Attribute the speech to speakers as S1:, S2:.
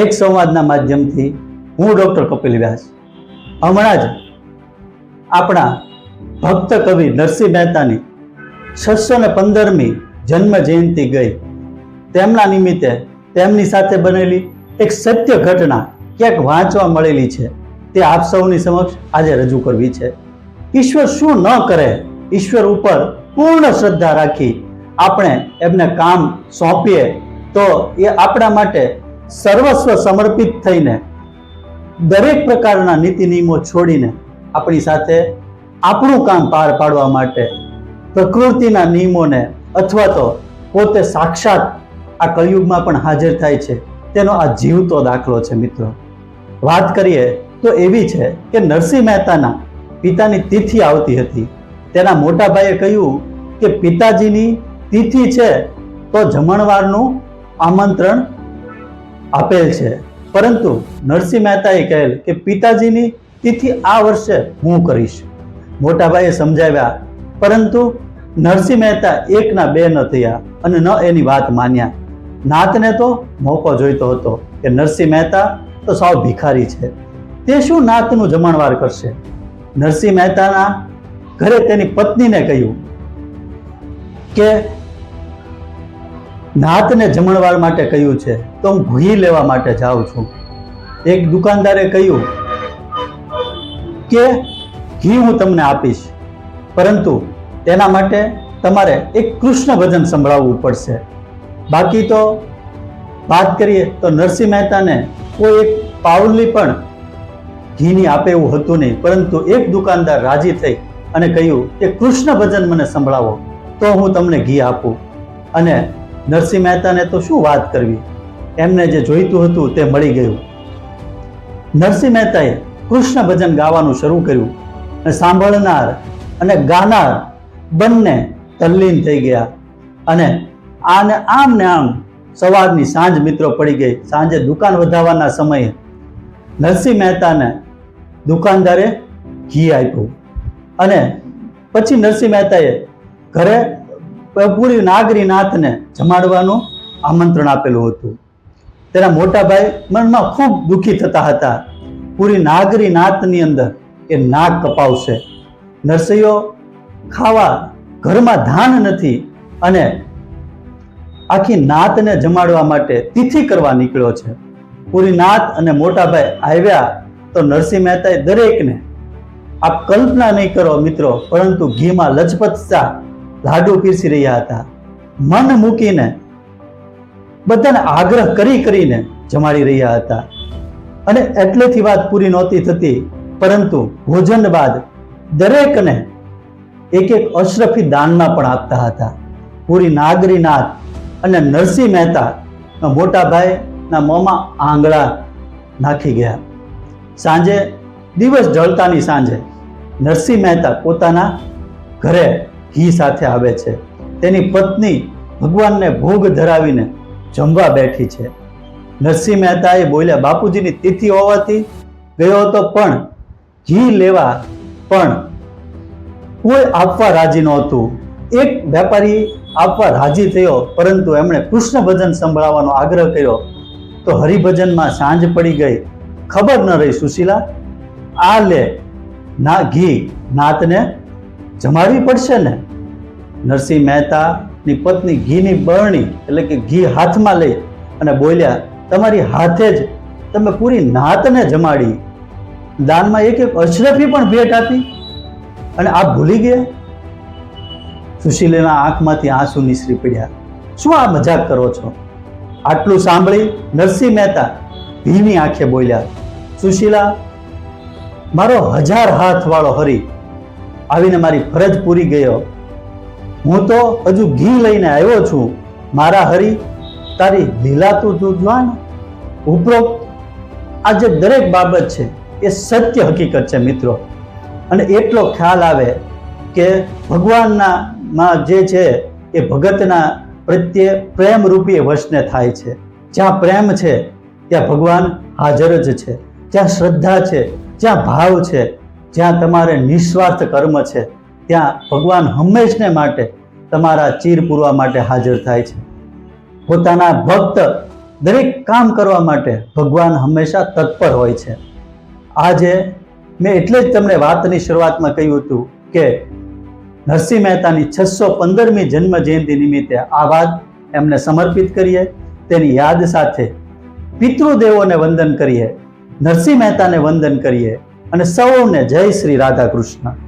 S1: એક સંવાદના માધ્યમથી હું ડૉક્ટર કપિલ વ્યાસ. હમણાં જ આપણા ભક્ત કવિ નરસિંહ મહેતાની છસો ને પંદરમી જન્મ જયંતિ ગઈ. તેમના નિમિત્તે તેમની સાથે બનેલી એક સત્ય ઘટના ક્યાંક વાંચવા મળેલી છે. તે આપ સૌની સમક્ષ આજે રજૂ કરવી છે. ઈશ્વર શું ન કરે ઈશ્વર ઉપર પૂર્ણ શ્રદ્ધા રાખી આપણે એમને કામ સોંપીએ તો એ આપણા માટે સર્વસ્વ સમર્પિત થઈને દરેક પ્રકારના નીતિ નિયમો છોડીને આપણી સાથે આપણું કામ પાર પાડવા માટે પ્રકૃતિના નિયમોને અથવા તો પોતે સાક્ષાત આ કળિયુગમાં પણ હાજર થાય છે, તેનો આ જીવતો દાખલો છે મિત્રો. વાત કરીએ તો એવી છે કે નરસિંહ મહેતાના પિતાની તિથિ આવતી હતી. તેના મોટા ભાઈએ કહ્યું કે પિતાજીની તિથિ છે તો જમણવારનું આમંત્રણ આપેલ છે. પરંતુ નરસિંહ મહેતાએ કહેલ કે પિતાજીની તિથિ આ વર્ષે હું કરીશ. મોટાભાઈએ સમજાવ્યા, પરંતુ નરસિંહ મહેતા એકના બે ન થયા અને ન એની વાત માન્યા. નાતને તો મોકો જોઈતો હતો કે નરસિંહ મહેતા તો સાવ ભિખારી છે. તે શું નાતનું જમણવાર કરશે? નરસિંહ મહેતાના ઘરે તેની પત્નીને કહ્યું કે નાતને જમણવાર માટે કહ્યું છે, તો હું ઘી લેવા માટે જાઉં છું. એક દુકાનદારે કહ્યું, કે ઘી હું તમને આપીશ, પરંતુ તેના માટે તમારે એક કૃષ્ણ ભજન સંભળાવવું પડશે. બાકી તો વાત કરીએ તો નરસિંહ મહેતાને કોઈ એક પાઉલી પણ ઘીની આપે એવું હતું નહીં, પરંતુ એક દુકાનદાર રાજી થઈ અને કહ્યું કે, કૃષ્ણ ભજન મને સંભળાવો, તો હું તમને ઘી આપું. અને નરસિંહ મહેતાને તો શું વાત કરવી? એમને જે જોઈતું હતું તે મળી ગયું. નરસિંહ મહેતાએ કૃષ્ણ ભજન ગાવાનું શરૂ કર્યું અને સાંભળનાર અને ગાનાર બંને તલ્લીન થઈ ગયા અને આને આમ ને આમ સવારની સાંજ મિત્રો પડી ગઈ. સાંજે દુકાન વધારવાના સમયે નરસિંહ મહેતાને દુકાનદારે ઘી આપ્યું અને પછી નરસિંહ મહેતાએ ઘરે પૂરી નાગરી નાથને જમાડવાનું આમંત્રણ આપેલું હતું. તેના મોટા ભાઈ મનમાં ખૂબ દુઃખી થતા હતા. પૂરી નાગરી નાથની અંદર એ નાક કપાવશે. નરસૈયો ખાવા ઘરમાં ધાન નથી અને આખી નાતને જમાડવા માટે તિથિ કરવા નીકળ્યો છે. પૂરી નાત અને મોટાભાઈ આવ્યા તો નરસિંહ મહેતાએ દરેકને, આપ કલ્પના નહીં કરો મિત્રો, પરંતુ ઘીમાં લજપત શાહ લાડુ પીરસી રહ્યા હતા. મન મૂકીને બધાને આગ્રહ કરી કરીને જમાડી રહ્યા હતા. અને એટલેથી વાત પૂરી નહોતી થતી, પરંતુ ભોજન બાદ દરેકને એક એક અશરફી દાનમાં પણ આપતા હતા. પૂરી નાગરીનાથ અને નરસિંહ મહેતા મોટા ભાઈના મોંમાં આંગળા નાખી ગયા. સાંજે, દિવસ ઢળતાની સાંજે, નરસિંહ મહેતા પોતાના ઘરે ઘી સાથે આવે છે. તેની પત્ની ભગવાનને ભોગ ધરાવીને જમવા બેઠી છે. નરસિંહ મહેતાએ બોલ્યા, બાપુજીની તિથિ હોવાથી ગયો હતો પણ ઘી લેવા પણ કોઈ આપવા રાજી નહોતું. એક વેપારી આપવા રાજી થયો, પરંતુ એમણે કૃષ્ણ ભજન સંભળાવવાનો આગ્રહ કર્યો. તો હરિભજનમાં સાંજ પડી ગઈ. ખબર ન રહી સુશીલા, આ લે, ના, ઘી, નાતને જમાડવી પડશે ને? નરસિંહ મહેતાની પત્ની ઘીની બરણી એટલે કે ઘી હાથમાં લઈ અને બોલ્યા, તમારી હાથે જ તમે પૂરી નાતને જમાડી. દાનમાં એક એક અશરફી પણ ભેટ આપી અને આપ ભૂલી ગયા. સુશીલાના આંખમાંથી આંસુ નિસરી પડ્યા. શું આ મજાક કરો છો? આટલું સાંભળી નરસિંહ મહેતા ભીની આંખે બોલ્યા, સુશીલા, મારો હજાર હાથ વાળો હરી આવીને મારી ફરજ પૂરી ગયો. હું તો હજુ ઘી લઈને આવ્યો છું. મારા હરી, તારી લીલા તું તું જોવા ને ઉપરોક્ત આ જે દરેક બાબત છે, એ સત્ય હકીકત છે મિત્રો. અને એટલો ખ્યાલ આવે કે ભગવાનના માં જે છે, એ ભગતના પ્રત્યે પ્રેમ રૂપી વશને થાય છે. જ્યાં પ્રેમ છે, ત્યાં ભગવાન હાજર જ છે. જ્યાં શ્રદ્ધા છે, જ્યાં ભાવ છે જ્યાં તમારે નિસ્વાર્થ કર્મ છે, ત્યાં ભગવાન હંમેશને માટે તમારા ચીર પૂરવા માટે હાજર થાય છે. પોતાના ભક્ત દરેક કામ કરવા માટે ભગવાન હંમેશા તત્પર હોય છે. આજે મેં એટલે જ તમને વાતની શરૂઆતમાં કહ્યું હતું કે નરસિંહ મહેતાની છસો પંદરમી જન્મ જયંતિ નિમિત્તે આ વાત એમને સમર્પિત કરીએ, તેની યાદ સાથે પિતૃદેવોને વંદન કરીએ, નરસિંહ મહેતાને વંદન કરીએ અને સૌને જય શ્રી રાધા કૃષ્ણ